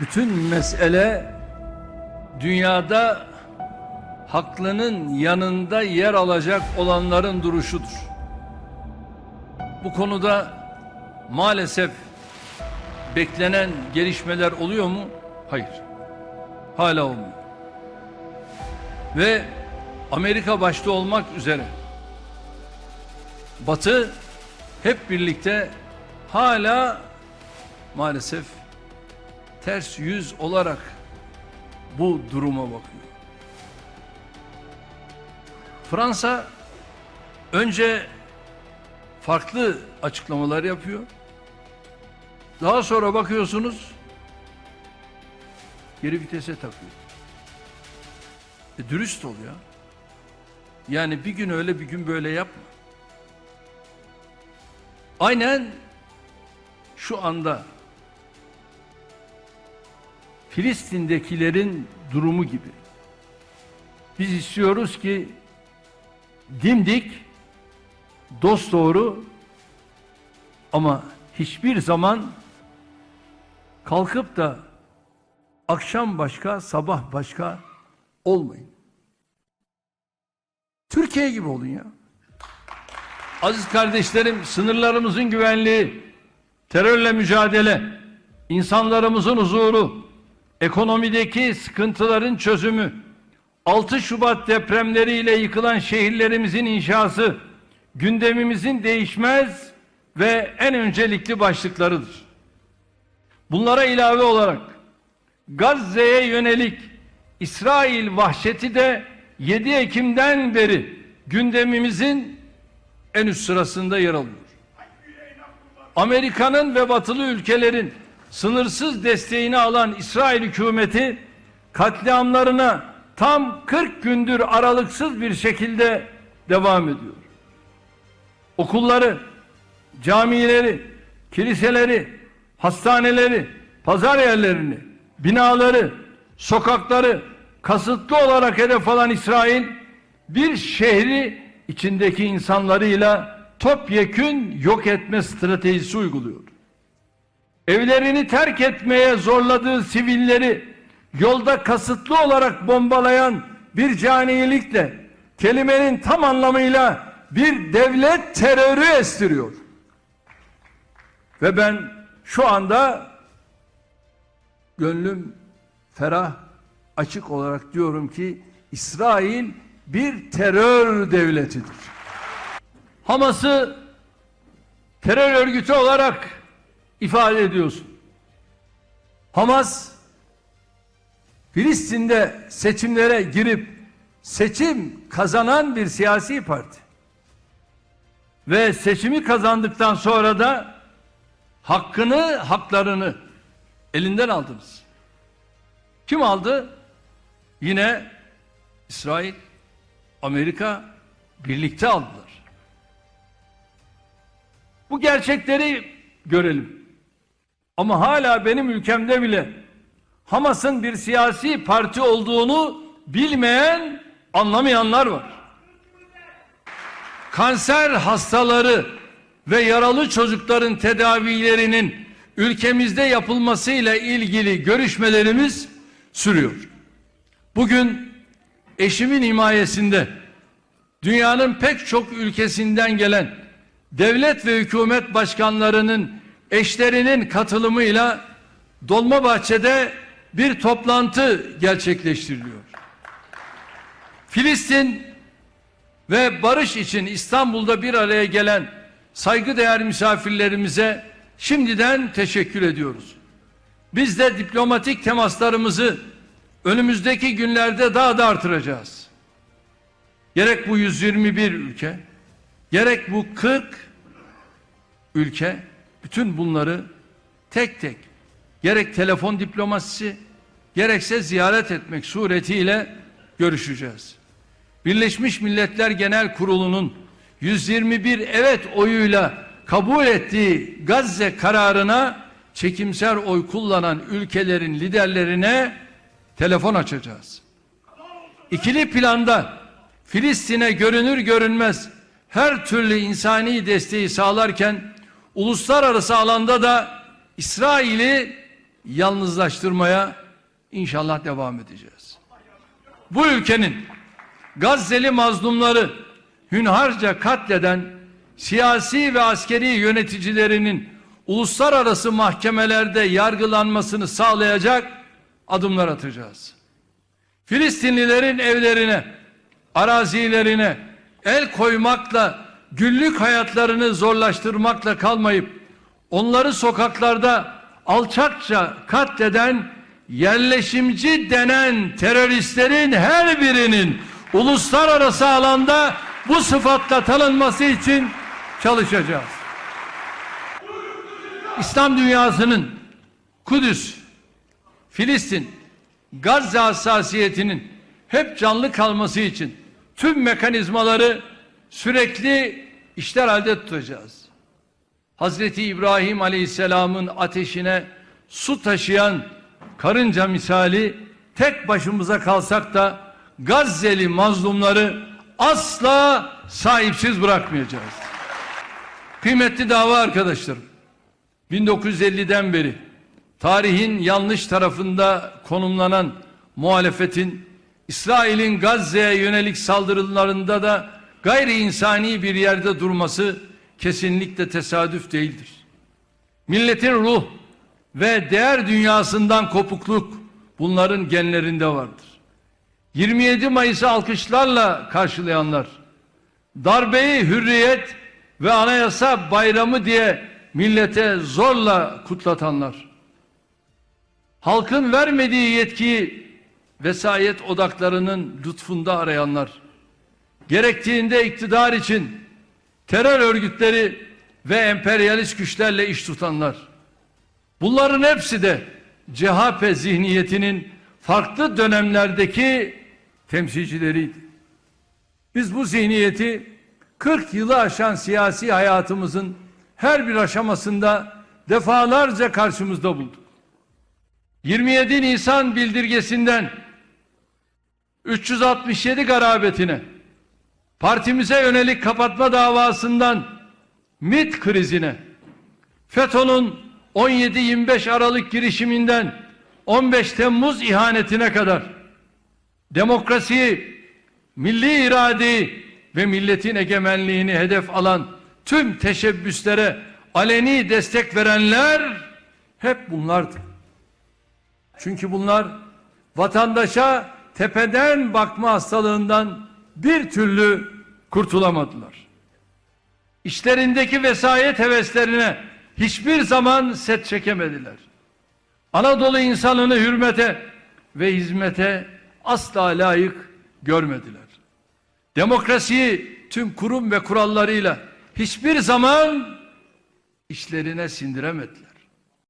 Bütün mesele dünyada haklının yanında yer alacak olanların duruşudur. Bu konuda maalesef beklenen gelişmeler oluyor mu? Hayır. Hala olmuyor. Ve Amerika başta olmak üzere Batı hep birlikte hala maalesef ters yüz olarak bu duruma bakıyor. Fransa önce farklı açıklamalar yapıyor. Daha sonra bakıyorsunuz geri vitese takıyor. E, dürüst ol ya. Yani bir gün öyle bir gün böyle yapma. Aynen şu anda Filistin'dekilerin durumu gibi. Biz istiyoruz ki dimdik, dost doğru ama hiçbir zaman kalkıp da akşam başka, sabah başka olmayın. Türkiye gibi olun ya. Aziz kardeşlerim, sınırlarımızın güvenliği, terörle mücadele, insanlarımızın huzuru, ekonomideki sıkıntıların çözümü, 6 Şubat depremleriyle yıkılan şehirlerimizin inşası, gündemimizin değişmez ve en öncelikli başlıklarıdır. Bunlara ilave olarak Gazze'ye yönelik İsrail vahşeti de 7 Ekim'den beri gündemimizin en üst sırasında yer alıyor. Amerika'nın ve batılı ülkelerin sınırsız desteğini alan İsrail hükümeti katliamlarına tam 40 gündür aralıksız bir şekilde devam ediyor. Okulları, camileri, kiliseleri, hastaneleri, pazar yerlerini, binaları, sokakları kasıtlı olarak hedef alan İsrail bir şehri içindeki insanlarıyla topyekün yok etme stratejisi uyguluyor. Evlerini terk etmeye zorladığı sivilleri yolda kasıtlı olarak bombalayan bir caniyelikle kelimenin tam anlamıyla bir devlet terörü estiriyor. Ve ben şu anda gönlüm ferah açık olarak diyorum ki İsrail bir terör devletidir. Hamas'ı terör örgütü olarak ifade ediyorsun. Hamas Filistin'de seçimlere girip seçim kazanan bir siyasi parti. Ve seçimi kazandıktan sonra da hakkını, haklarını elinden aldınız. Kim aldı? Yine İsrail, Amerika birlikte aldılar. Bu gerçekleri görelim. Ama hala benim ülkemde bile Hamas'ın bir siyasi parti olduğunu bilmeyen, anlamayanlar var. Kanser hastaları ve yaralı çocukların tedavilerinin ülkemizde yapılmasıyla ilgili görüşmelerimiz sürüyor. Bugün eşimin himayesinde dünyanın pek çok ülkesinden gelen devlet ve hükümet başkanlarının eşlerinin katılımıyla Dolmabahçe'de bir toplantı gerçekleştiriliyor. Filistin ve barış için İstanbul'da bir araya gelen saygıdeğer misafirlerimize şimdiden teşekkür ediyoruz. Biz de diplomatik temaslarımızı önümüzdeki günlerde daha da artıracağız. Gerek bu 121 ülke, gerek bu 40 ülke bütün bunları tek tek gerek telefon diplomasisi gerekse ziyaret etmek suretiyle görüşeceğiz. Birleşmiş Milletler Genel Kurulu'nun 121 evet oyuyla kabul ettiği Gazze kararına çekimser oy kullanan ülkelerin liderlerine telefon açacağız. İkili planda Filistin'e görünür görünmez her türlü insani desteği sağlarken uluslararası alanda da İsrail'i yalnızlaştırmaya inşallah devam edeceğiz. Bu ülkenin Gazze'li mazlumları hünharca katleden siyasi ve askeri yöneticilerinin uluslararası mahkemelerde yargılanmasını sağlayacak adımlar atacağız. Filistinlilerin evlerine, arazilerine el koymakla, günlük hayatlarını zorlaştırmakla kalmayıp onları sokaklarda alçakça katleden yerleşimci denen teröristlerin her birinin uluslararası alanda bu sıfatla tanınması için çalışacağız. İslam dünyasının Kudüs, Filistin, Gazze hassasiyetinin hep canlı kalması için tüm mekanizmaları sürekli işler halde tutacağız. Hazreti İbrahim Aleyhisselam'ın ateşine su taşıyan karınca misali tek başımıza kalsak da Gazze'li mazlumları asla sahipsiz bırakmayacağız. Kıymetli dava arkadaşlarım, 1950'den beri tarihin yanlış tarafında konumlanan muhalefetin İsrail'in Gazze'ye yönelik saldırılarında da gayri insani bir yerde durması kesinlikle tesadüf değildir. Milletin ruh ve değer dünyasından kopukluk bunların genlerinde vardır. 27 Mayıs'ı alkışlarla karşılayanlar, darbeyi hürriyet ve anayasa bayramı diye millete zorla kutlatanlar, halkın vermediği yetkiyi vesayet odaklarının lütfunda arayanlar, gerektiğinde iktidar için terör örgütleri ve emperyalist güçlerle iş tutanlar, bunların hepsi de CHP zihniyetinin farklı dönemlerdeki temsilcileriydi. Biz bu zihniyeti 40 yılı aşan siyasi hayatımızın her bir aşamasında defalarca karşımızda bulduk. 27 Nisan bildirgesinden 367 garabetine, partimize yönelik kapatma davasından MIT krizine, FETÖ'nün 17-25 Aralık girişiminden 15 Temmuz ihanetine kadar demokrasiyi, milli iradeyi ve milletin egemenliğini hedef alan tüm teşebbüslere aleni destek verenler hep bunlardı. Çünkü bunlar vatandaşa tepeden bakma hastalığından bir türlü kurtulamadılar. İşlerindeki vesayet heveslerine hiçbir zaman set çekemediler. Anadolu insanını hürmete ve hizmete asla layık görmediler. Demokrasiyi tüm kurum ve kurallarıyla hiçbir zaman işlerine sindiremediler.